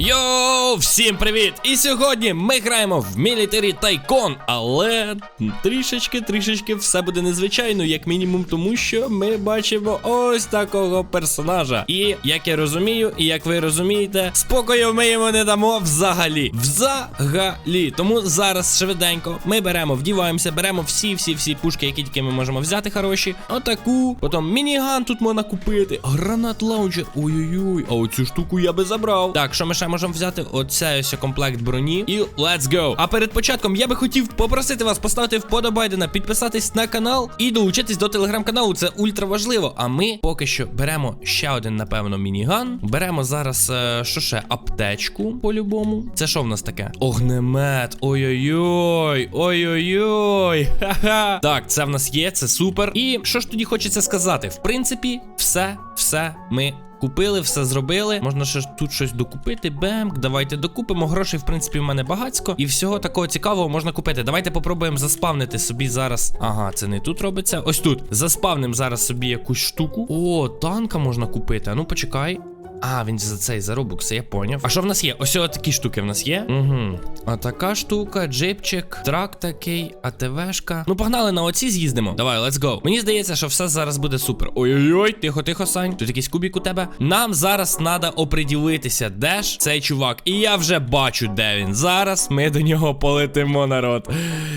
Йоу, всім привіт! І сьогодні ми граємо в Military Tycoon, але трішечки, трішечки все буде незвичайно, як мінімум, тому що ми бачимо ось такого персонажа. І як я розумію, і як ви розумієте, спокою ми йому не дамо взагалі. Взагалі. Тому зараз швиденько ми беремо, вдіваємося, беремо всі-всі-всі пушки, які тільки ми можемо взяти, хороші. Отаку. Потім мініган тут можна купити. Гранат лаунчер. Ой-ой-ой. А оцю штуку я би забрав. Так, що ми ще можемо взяти? Оцей ось комплект броні. І let's go. А перед початком я би хотів попросити вас поставити вподобайдена, підписатись на канал і долучитись до телеграм-каналу. Це ультра важливо. А ми поки що беремо ще один, напевно, мініган. Беремо зараз, е, що ще, аптечку по-любому. Це що в нас таке? Огнемет. Ой-ой-ой. Ой-ой-ой. Ха-ха. Так, це в нас є, це супер. І що ж тоді хочеться сказати? В принципі, все, все ми. Купили, все зробили. Можна ще тут щось докупити. Бемк, давайте докупимо. Грошей, в принципі, в мене багацько. І всього такого цікавого можна купити. Давайте попробуємо заспавнити собі зараз. Ага, це не тут робиться. Ось тут. Заспавним зараз собі якусь штуку. О, танка можна купити. А ну почекай. А, він за цей за робукси, я поняв. А що в нас є? Ось такі штуки в нас є. Угу. А така штука, джипчик, трак такий, АТВшка. Ну, погнали на оці з'їздимо. Давай, let's go. Мені здається, що все зараз буде супер. Ой-ой-ой, тихо, тихо, Сань. Тут якийсь кубік у тебе. Нам зараз треба оприділитися, де ж цей чувак. І я вже бачу, де він. Зараз ми до нього полетимо, народ.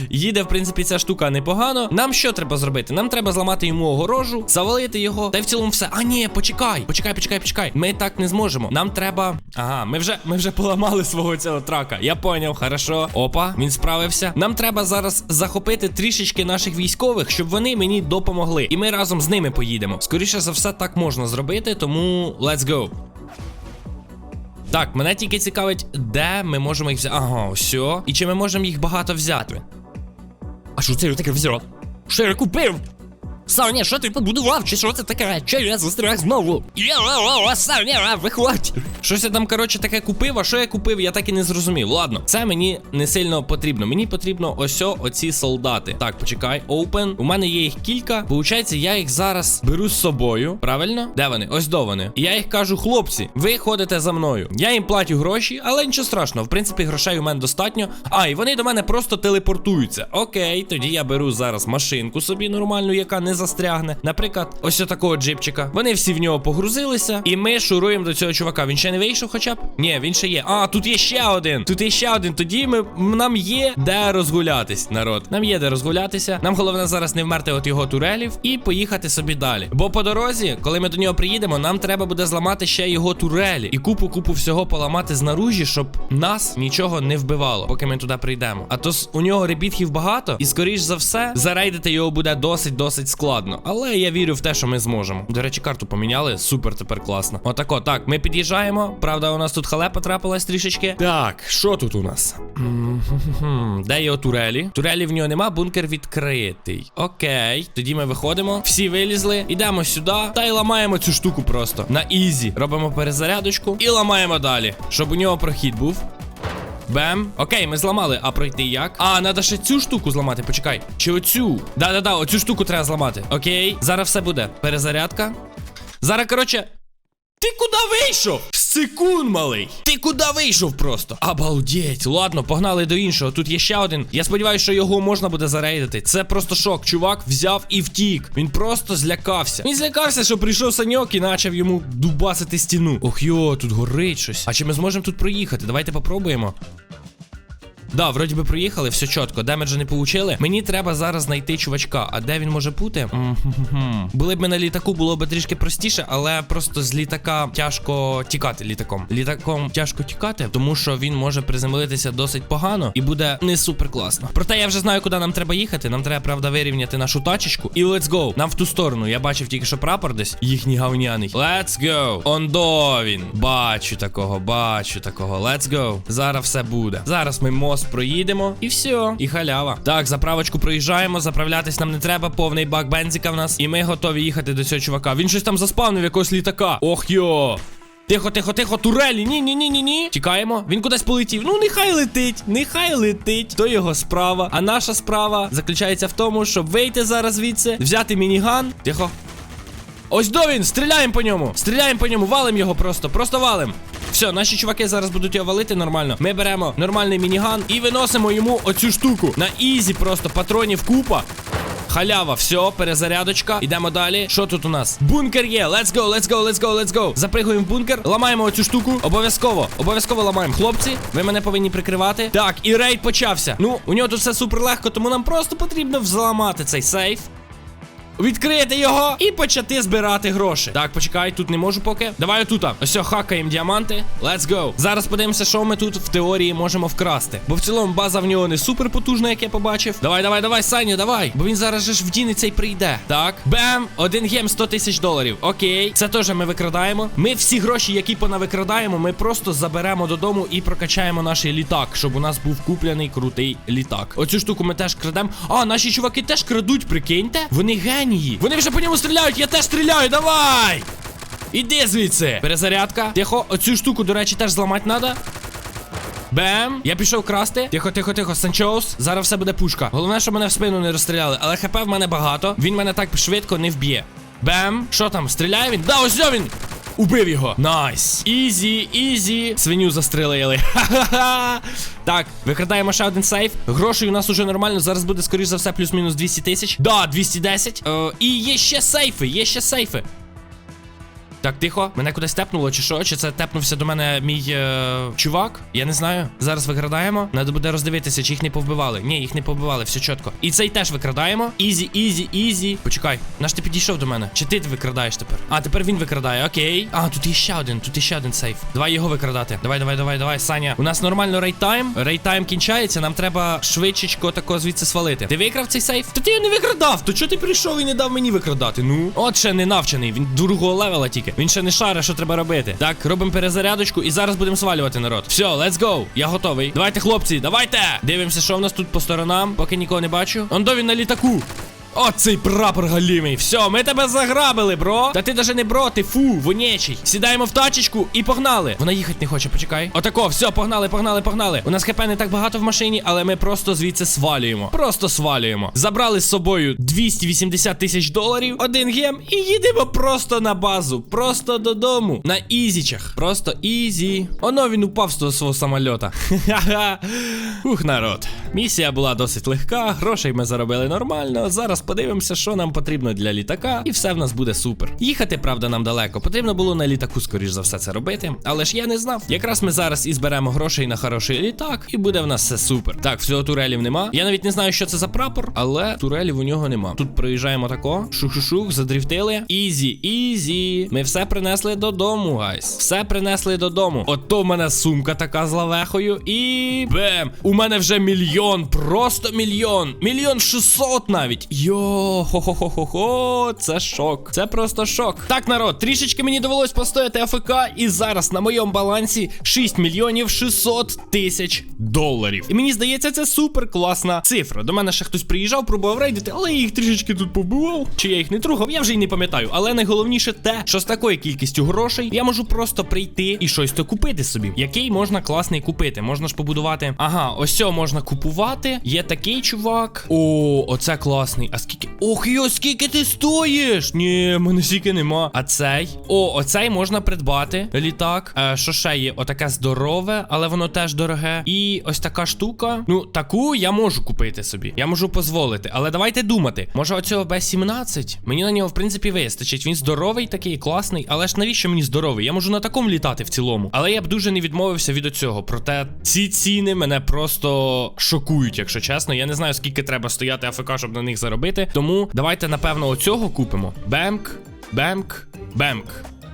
Їде, в принципі, ця штука непогано. Нам що треба зробити? Нам треба зламати йому огорожу, завалити його. Та й в цілому все. А, ні, почекай, почекай, почекай, почекай. Ми так не зможемо. Нам треба. Ага, ми вже ми вже поламали свого цього трака. Я поняв, хорошо. Опа, він справився. Нам треба зараз захопити трішечки наших військових, щоб вони мені допомогли. І ми разом з ними поїдемо. Скоріше за все, так можна зробити, тому let's go. Так, мене тільки цікавить, де ми можемо їх взяти. Ага, все. І чи ми можемо їх багато взяти? А що це таке взяв? Що я купив? Саня, що ти побудував? Чи що це таке? Чи я застряг знову? Я, о, о, Саня, виходь! Щось я там, коротше, таке купив, а що я купив, я так і не зрозумів. Ладно, це мені не сильно потрібно. Мені потрібно ось оці солдати. Так, почекай, open. У мене є їх кілька. Получається, я їх зараз беру з собою. Правильно? Де вони? Ось до вони. І я їх кажу, хлопці, ви ходите за мною. Я їм платю гроші, але нічого страшного. В принципі, грошей у мене достатньо. А, і вони до мене просто телепортуються. Окей, тоді я беру зараз машинку собі нормальну, яка не застрягне. Наприклад, ось такого джипчика. Вони всі в нього погрузилися, і ми шуруємо до цього чувака. Він ще не вийшов, хоча б? Ні, він ще є. А, тут є ще один. Тут є ще один. Тоді ми нам є де розгулятись, народ. Нам є де розгулятися. Нам головне зараз не вмерти от його турелів і поїхати собі далі. Бо по дорозі, коли ми до нього приїдемо, нам треба буде зламати ще його турелі і купу купу всього поламати знаружі, щоб нас нічого не вбивало, поки ми туди прийдемо. А то у нього ребітків багато, і скоріш за все, зарейдити його буде досить досить складно. Але я вірю в те, що ми зможемо. До речі, карту поміняли. Супер, тепер класно. Отако, так, ми під'їжджаємо. Правда, у нас тут халепа трапилась трішечки. Так, що тут у нас? Де його турелі? Турелі в нього нема, бункер відкритий. Окей, тоді ми виходимо. Всі вилізли, ідемо сюди та й ламаємо цю штуку просто. На ізі. Робимо перезарядочку і ламаємо далі, щоб у нього прохід був. Бем. Окей, ми зламали. А пройти як? А, треба ще цю штуку зламати. Почекай. Чи оцю? Да-да-да, оцю штуку треба зламати. Окей. Зараз все буде. Перезарядка. Зараз, коротше. Ти куди вийшов? Секунд, малий. Ти куди вийшов просто? Обалдеть. Ладно, погнали до іншого. Тут є ще один. Я сподіваюся, що його можна буде зарейдити. Це просто шок. Чувак взяв і втік. Він просто злякався. Він злякався, що прийшов саньок і почав йому дубасити стіну. Ох йо, тут горить щось. А чи ми зможемо тут проїхати? Давайте попробуємо. Да, вроді би проїхали, все чітко, демеджа не получили. Мені треба зараз знайти чувачка. А де він може бути? М-хм-хм. Були б ми на літаку, було б трішки простіше, але просто з літака тяжко тікати літаком. Літаком тяжко тікати, тому що він може приземлитися досить погано і буде не супер класно. Проте я вже знаю, куди нам треба їхати. Нам треба, правда, вирівняти нашу тачечку. І let's go. Нам в ту сторону. Я бачив тільки що прапор десь. Їхній гавняний. Let's go. Ондо він. Бачу такого, бачу такого. Let's go. Зараз все буде. Зараз ми мост проїдемо і все. І халява. Так, заправочку проїжджаємо. Заправлятись нам не треба. Повний бак бензика в нас. І ми готові їхати до цього чувака. Він щось там заспавнив якогось літака. Ох йо. Тихо, тихо, тихо, турелі. Ні, ні, ні, ні, ні. Тікаємо. Він кудись полетів. Ну, нехай летить, нехай летить. То його справа. А наша справа заключається в тому, щоб вийти зараз звідси, взяти мініган. Тихо. Ось до він! Стріляємо по ньому! Стріляємо по ньому, валим його просто, просто валим. Все, наші чуваки зараз будуть його валити нормально. Ми беремо нормальний мініган і виносимо йому оцю штуку. На ізі просто патронів купа. Халява, все, перезарядочка. Ідемо далі. Що тут у нас? Бункер є. Let's go, let's go, let's go, let's go. Запригуємо в бункер, ламаємо оцю штуку. Обов'язково, обов'язково ламаємо. Хлопці, ви мене повинні прикривати. Так, і рейд почався. Ну, у нього тут все супер легко, тому нам просто потрібно взламати цей сейф. Відкрити його і почати збирати гроші. Так, почекай, тут не можу поки. Давай отута. Ось хакаємо діаманти. Let's go. Зараз подивимося, що ми тут в теорії можемо вкрасти. Бо в цілому база в нього не супер потужна, як я побачив. Давай, давай, давай, Саня, давай. Бо він зараз же ж вдінеться і прийде. Так, бем, один гем 100 тисяч доларів. Окей, це теж ми викрадаємо. Ми всі гроші, які понавикрадаємо, ми просто заберемо додому і прокачаємо наш літак, щоб у нас був куплений крутий літак. Оцю штуку ми теж крадемо. А, наші чуваки теж крадуть, прикиньте. Вони генії. Вони вже по ньому стріляють, я теж стріляю, давай! Іди звідси! Перезарядка. Тихо, оцю штуку, до речі, теж зламати треба. Бем! Я пішов красти. Тихо, тихо, тихо, Санчоус. Зараз все буде пушка. Головне, щоб мене в спину не розстріляли. Але хп в мене багато. Він мене так швидко не вб'є. Бем! Що там? Стріляє він? Да, ось він! Убив його. Найс. Ізі, ізі. Свиню застрелили. Ха-ха-ха. Так, викрадаємо ще один сейф. Грошей у нас уже нормально. Зараз буде, скоріш за все, плюс-мінус 200 тисяч. Да, 210. Е, і є ще сейфи, є ще сейфи. Так, тихо, мене кудись тепнуло, чи що? Чи це тепнувся до мене мій е, чувак? Я не знаю. Зараз викрадаємо. Надо буде роздивитися, чи їх не повбивали. Ні, їх не повбивали, все чітко. І цей теж викрадаємо. Ізі, ізі, ізі. Почекай, наш ти підійшов до мене. Чи ти викрадаєш тепер? А, тепер він викрадає, окей. А, тут іще один, тут іще один сейф. Давай його викрадати. Давай, давай, давай, давай, Саня. У нас нормально рейтайм. Рейтайм кінчається. Нам треба швидшечко тако звідси свалити. Ти викрав цей сейф? Та ти його не викрадав. То чого ти прийшов і не дав мені викрадати? Ну, от ще не навчений. Він другого левела тільки. Він ще не шаре, що треба робити. Так, робимо перезарядочку і зараз будемо свалювати народ. Все, let's go. Я готовий. Давайте, хлопці, давайте. Дивимося, що в нас тут по сторонам, поки нікого не бачу. Ондо він на літаку. О, цей прапор галімий. Все, ми тебе заграбили, бро. Та ти даже не бро, ти фу, вонячий. Сідаємо в тачечку і погнали. Вона їхати не хоче, почекай. Отако, все, погнали, погнали, погнали. У нас хп не так багато в машині, але ми просто звідси свалюємо. Просто свалюємо. Забрали з собою 280 тисяч доларів, один гем, і їдемо просто на базу. Просто додому. На ізічах. Просто ізі. Оно він упав з того свого самольота. Ха-ха. Ух, народ. Місія була досить легка, грошей ми заробили нормально. Зараз подивимося, що нам потрібно для літака, і все в нас буде супер. Їхати, правда, нам далеко. Потрібно було на літаку, скоріш за все, це робити. Але ж я не знав. Якраз ми зараз і зберемо грошей на хороший літак, і буде в нас все супер. Так, всього турелів нема. Я навіть не знаю, що це за прапор, але турелів у нього нема. Тут проїжджаємо тако. Шух-шух-шух, задрифтили. Ізі, ізі. Ми все принесли додому, гайс. Все принесли додому. Ото в мене сумка така з лавехою. І бем! У мене вже мільйон, просто мільйон. Мільйон шістсот навіть. Йо, хо-хо-хо-хо-хо. Це шок. Це просто шок. Так, народ, трішечки мені довелось постояти АФК, і зараз на моєму балансі 6 мільйонів 600 тисяч доларів. І мені здається, це супер класна цифра. До мене ще хтось приїжджав, пробував рейдити, але я їх трішечки тут побивав. Чи я їх не трогав, я вже й не пам'ятаю. Але найголовніше те, що з такою кількістю грошей я можу просто прийти і щось то купити собі. Який можна класний купити. Можна ж побудувати. Ага, ось можна купувати. Є такий чувак. О, оце класний. А скільки. Ох, йо, скільки ти стоїш? Ні, мене стільки нема. А цей? О, оцей можна придбати. Літак. Е, що ще є? Отаке здорове, але воно теж дороге. І ось така штука. Ну, таку я можу купити собі. Я можу дозволити. Але давайте думати. Може, оцього Б-17? Мені на нього, в принципі, вистачить. Він здоровий, такий класний. Але ж навіщо мені здоровий? Я можу на такому літати в цілому. Але я б дуже не відмовився від оцього. Проте ці ціни мене просто шокують, якщо чесно. Я не знаю, скільки треба стояти АФК, щоб на них заробити. Тому давайте, напевно, оцього купимо. Бемк, бемк, бемк.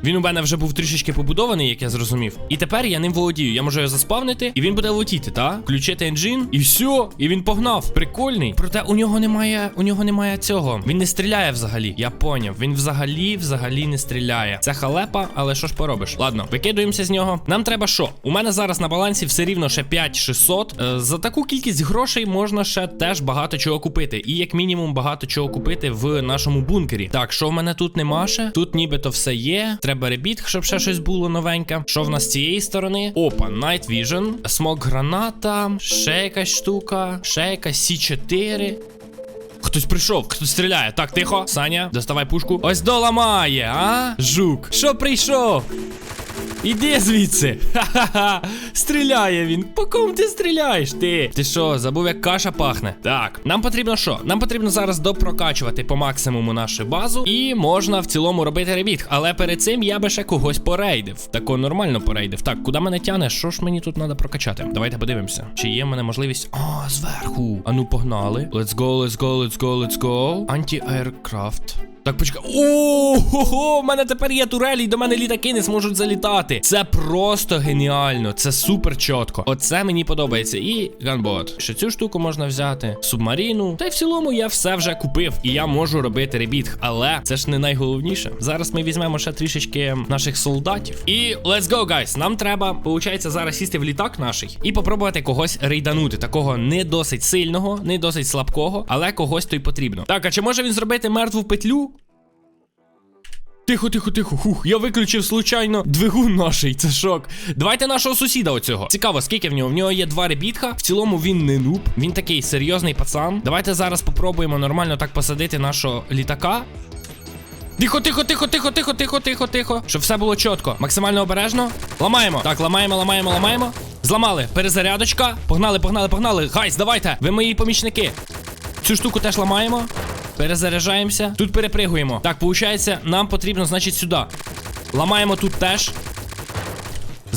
Він у мене вже був трішечки побудований, як я зрозумів. І тепер я ним володію. Я можу його заспавнити, і він буде летіти, та? Включити енджин, і все. І він погнав. Прикольний. Проте у нього немає. У нього немає цього. Він не стріляє взагалі. Я поняв. Він взагалі, взагалі не стріляє. Це халепа, але що ж поробиш? Ладно, викидуємося з нього. Нам треба що? У мене зараз на балансі все рівно ще 5600. Е, за таку кількість грошей можна ще теж багато чого купити. І як мінімум багато чого купити в нашому бункері. Так, що в мене тут нема ще? Тут нібито все є. Треба ребіт, щоб ще щось було новеньке. Що в нас з цієї сторони? Опа, Night Vision, смок граната, ще якась штука, ще якась С4. Хтось прийшов, хтось стріляє. Так, тихо. Саня, доставай пушку. Ось доламає, а? Жук. Що прийшов? Іди звідси. Ха-ха-ха. Стріляє він. По кому ти стріляєш? Ти? Ти що, забув, як каша пахне? Так, нам потрібно що? Нам потрібно зараз допрокачувати по максимуму нашу базу, і можна в цілому робити ребіт. Але перед цим я би ще когось порейдив. Тако нормально порейдив. Так, куди мене тяне? Що ж мені тут треба прокачати? Давайте подивимося. Чи є в мене можливість. А, зверху. А ну погнали. Let's go, let's go, let's go, let's go. Анті-аеркрафт. Так, почекай. О, в мене тепер є турелі, і до мене літаки не зможуть залітати. Це просто геніально, це супер чітко. Оце мені подобається. І ганбот. Ще цю штуку можна взяти, субмаріну. Та й в цілому я все вже купив, і я можу робити ребіт. Але це ж не найголовніше. Зараз ми візьмемо ще трішечки наших солдатів. І let's go, guys. Нам треба, виходить, зараз сісти в літак наш і попробувати когось рейданути. Такого не досить сильного, не досить слабкого, але когось то й потрібно. Так, а чи може він зробити мертву петлю? Тихо, тихо, тихо. Хух, я виключив случайно двигун наший, це шок. Давайте нашого сусіда оцього. Цікаво, скільки в нього? В нього є два ребітха. В цілому він не нуб. Він такий серйозний пацан. Давайте зараз попробуємо нормально так посадити нашого літака. Тихо, тихо, тихо, тихо, тихо, тихо, тихо, тихо. Щоб все було чітко. Максимально обережно. Ламаємо. Так, ламаємо, ламаємо, ламаємо. Зламали. Перезарядочка. Погнали, погнали, погнали. Гайс, давайте. Ви мої помічники. Цю штуку теж ламаємо. Перезаряджаємося. Тут перепригуємо. Так, виходить, нам потрібно, значить, сюди. Ламаємо тут теж.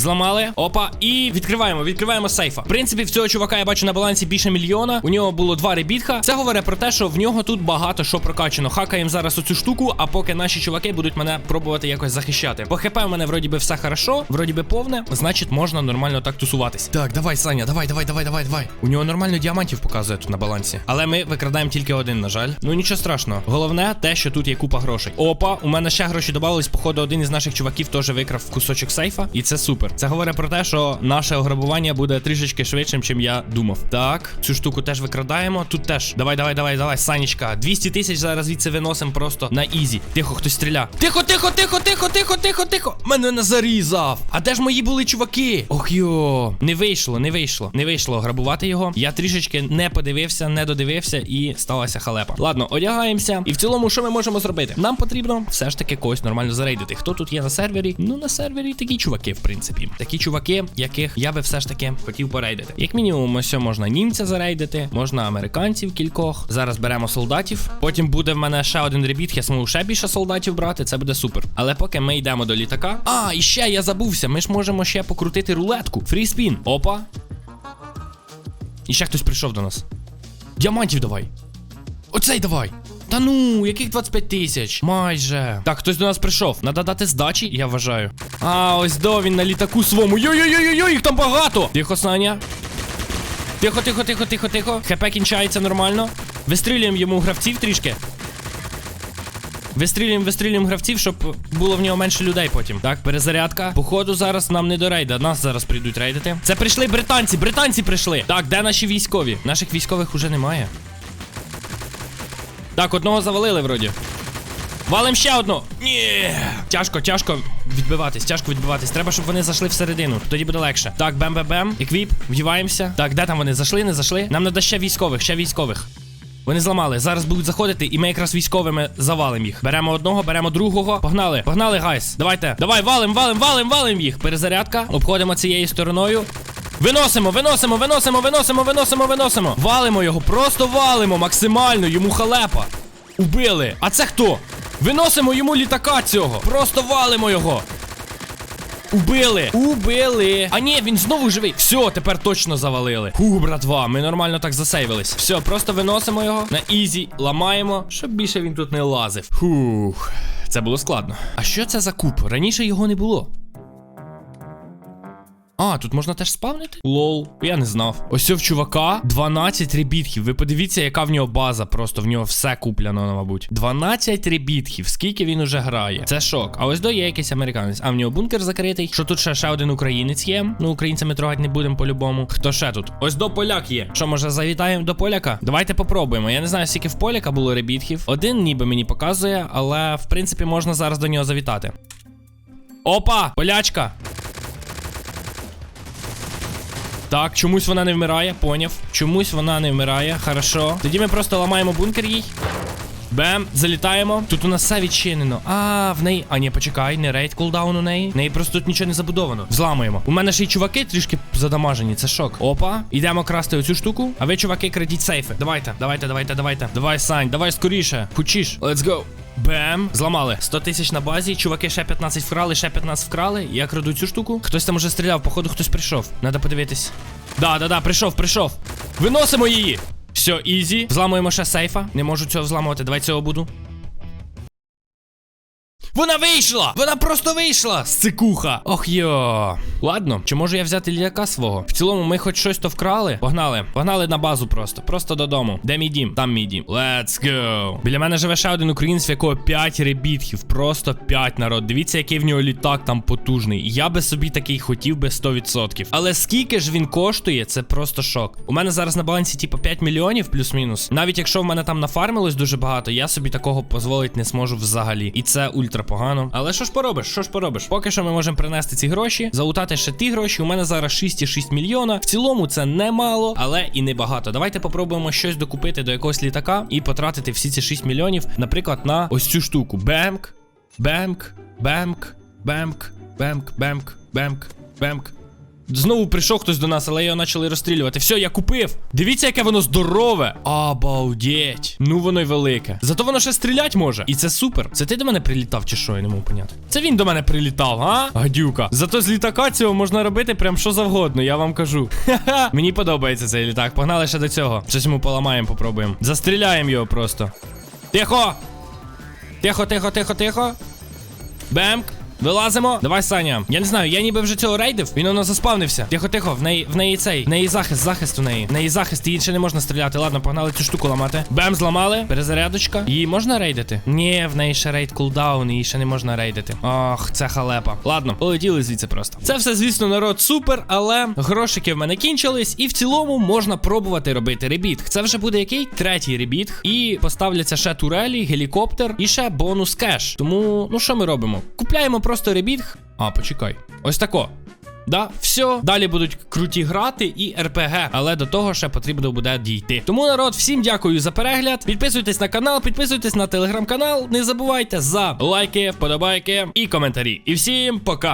Зламали. Опа. І відкриваємо, відкриваємо сейфа. В принципі, в цього чувака я бачу на балансі більше мільйона. У нього було два ребітха. Це говорить про те, що в нього тут багато що прокачано. Хакаємо зараз оцю штуку, а поки наші чуваки будуть мене пробувати якось захищати. По хп в мене вроді би все хорошо, вроді би повне, значить можна нормально так тусуватись. Так, давай, Саня, давай, давай, давай, давай, давай. У нього нормально діамантів показує тут на балансі. Але ми викрадаємо тільки один, на жаль. Ну нічого страшного. Головне те, що тут є купа грошей. Опа, у мене ще гроші додавались. Походу, один із наших чуваків теж викрав кусочок сейфа, і це супер. Це говорить про те, що наше ограбування буде трішечки швидшим, чим я думав. Так, цю штуку теж викрадаємо. Тут теж. Давай, давай, давай, давай, Санечка. 200 тисяч зараз звідси виносимо просто на ізі. Тихо, хтось стріля. Тихо, тихо, тихо, тихо, тихо, тихо, тихо. Мене не зарізав. А де ж мої були чуваки? Ох йо. Не вийшло, не вийшло. Не вийшло грабувати його. Я трішечки не подивився, не додивився і сталася халепа. Ладно, одягаємося. І в цілому, що ми можемо зробити? Нам потрібно все ж таки когось нормально зарейдити. Хто тут є на сервері? Ну, на сервері такі чуваки, в принципі. Такі чуваки, яких я би все ж таки хотів порейдити. Як мінімум, ось можна німця зарейдити, можна американців кількох. Зараз беремо солдатів. Потім буде в мене ще один ребіт, я зможу ще більше солдатів брати. Це буде супер. Але поки ми йдемо до літака. А, і ще я забувся. Ми ж можемо ще покрутити рулетку. Фріспін. Опа. І ще хтось прийшов до нас. Діамантів давай. Оцей давай. Та ну, яких 25 тисяч? Майже. Так, хтось до нас прийшов. Надо дати здачі, я вважаю. А, ось до він на літаку свому. Йой-йой-йой-йой, їх там багато. Тихо, Саня. Тихо, тихо, тихо, тихо, тихо. ХП кінчається нормально. Вистрілюємо йому гравців трішки. Вистрілюємо, вистрілюємо гравців, щоб було в нього менше людей потім. Так, перезарядка. Походу, зараз нам не до рейда. Нас зараз прийдуть рейдити. Це прийшли британці, британці прийшли. Так, де наші військові? Наших військових уже немає. Так, одного завалили вроді. Валим ще одну. Ні. Тяжко, тяжко відбиватись, тяжко відбиватись. Треба, щоб вони зайшли всередину. Тоді буде легше. Так, бем-бем-бем. Еквіп, вдіваємося. Так, де там вони? Зайшли, не зайшли? Нам треба ще військових, ще військових. Вони зламали. Зараз будуть заходити, і ми якраз військовими завалимо їх. Беремо одного, беремо другого. Погнали, погнали, гайс. Давайте. Давай, валим, валим, валим, валим їх. Перезарядка. Обходимо цією стороною. Виносимо, виносимо, виносимо, виносимо, виносимо, виносимо. Валимо його, просто валимо максимально, йому халепа. Убили. А це хто? Виносимо йому літака цього. Просто валимо його. Убили! Убили! А ні, він знову живий. Все, тепер точно завалили. Фу, братва, ми нормально так засейвились. Все, просто виносимо його на ізі, ламаємо, щоб більше він тут не лазив. Фух, це було складно. А що це за куб? Раніше його не було. А, тут можна теж спавнити? Лол, я не знав. Ось в чувака 12 ребітків. Ви подивіться, яка в нього база. Просто в нього все куплено, мабуть. 12 ребітків. Скільки він уже грає? Це шок. А ось до є якийсь американець. А в нього бункер закритий. Що тут ще ще один українець є? Ну, українцями трогати не будемо по-любому. Хто ще тут? Ось до поляк є. Що, може, завітаємо до поляка? Давайте попробуємо. Я не знаю, скільки в поляка було ребітків. Один ніби мені показує, але в принципі можна зараз до нього завітати. Опа! Полячка! Так, чомусь вона не вмирає, поняв. Чомусь вона не вмирає. Хорошо. Тоді ми просто ламаємо бункер їй. Бем, залітаємо. Тут у нас все відчинено. А, в неї. А, ні, почекай, не рейд кулдаун у неї. В неї просто тут нічого не забудовано. Взламуємо. У мене ще й чуваки трішки задамажені, це шок. Опа, йдемо красти оцю штуку. А ви, чуваки, крадіть сейфи. Давайте, давайте, давайте, давайте. Давай, Сань, давай скоріше. Хочеш. Let's go. Бем, зламали 100 тисяч на базі. Чуваки ще 15 вкрали, ще 15 вкрали. Я краду цю штуку. Хтось там уже стріляв, походу, хтось прийшов. Надо подивитись. Да, да, да, прийшов, прийшов. Виносимо її. Все, ізі. Взламуємо ще сейфа. Не можу цього взламувати. Давай цього буду. Вона вийшла! Вона просто вийшла! Сцикуха! Ох йо. Ладно, чи можу я взяти ліяка свого? В цілому, ми хоч щось то вкрали. Погнали. Погнали на базу просто. Просто додому. Де мій дім? Там мій дім. Let's go. Біля мене живе ще один українець, в якого 5 ребітків. Просто 5 народ. Дивіться, який в нього літак там потужний. Я би собі такий хотів би 100%. Але скільки ж він коштує, це просто шок. У мене зараз на балансі, типу, 5 мільйонів плюс-мінус. Навіть якщо в мене там нафармилось дуже багато, я собі такого дозволити не зможу взагалі. І це ультра погано. Але що ж поробиш? Що ж поробиш? Поки що ми можемо принести ці гроші, залутати ще ті гроші. У мене зараз 6,6 мільйона. В цілому це немало, але і не багато. Давайте попробуємо щось докупити до якогось літака і потратити всі ці 6 мільйонів, наприклад, на ось цю штуку. Бемк, бемк, бемк, бемк, бемк, бемк, бемк, бемк. Знову прийшов хтось до нас, але його почали розстрілювати. Все, я купив. Дивіться, яке воно здорове. Обалдеть. Ну воно й велике. Зато воно ще стрілять може. І це супер. Це ти до мене прилітав, чи що, я не можу поняти. Це він до мене прилітав, а? Гадюка. Зато з літака цього можна робити прям що завгодно, я вам кажу. Ха-ха. Мені подобається цей літак. Погнали ще до цього. Щось йому поламаємо, попробуємо. Застріляємо його просто. Тихо! Тихо, тихо, тихо, тихо. Бемк. Вилазимо. Давай, Саня. Я не знаю, я ніби вже цього рейдив. Він воно заспавнився. Тихо, тихо, в неї в неї цей. В неї захист, захист у неї. В неї захист, її ще не можна стріляти. Ладно, погнали цю штуку ламати. Бем, зламали. Перезарядочка. Її можна рейдити? Ні, в неї ще рейд кулдаун, її ще не можна рейдити. Ох, це халепа. Ладно, полетіли звідси просто. Це все, звісно, народ супер, але грошики в мене кінчились, і в цілому можна пробувати робити ребіт. Це вже буде який? Третій ребіт. І поставляться ще турелі, гелікоптер і ще бонус кеш. Тому, ну що ми робимо? Купляємо просто ребіт. А, почекай. Ось тако. Да, все. Далі будуть круті грати і РПГ, але до того ще потрібно буде дійти. Тому народ, всім дякую за перегляд. Підписуйтесь на канал, підписуйтесь на телеграм-канал. Не забувайте за лайки, вподобайки і коментарі. І всім пока.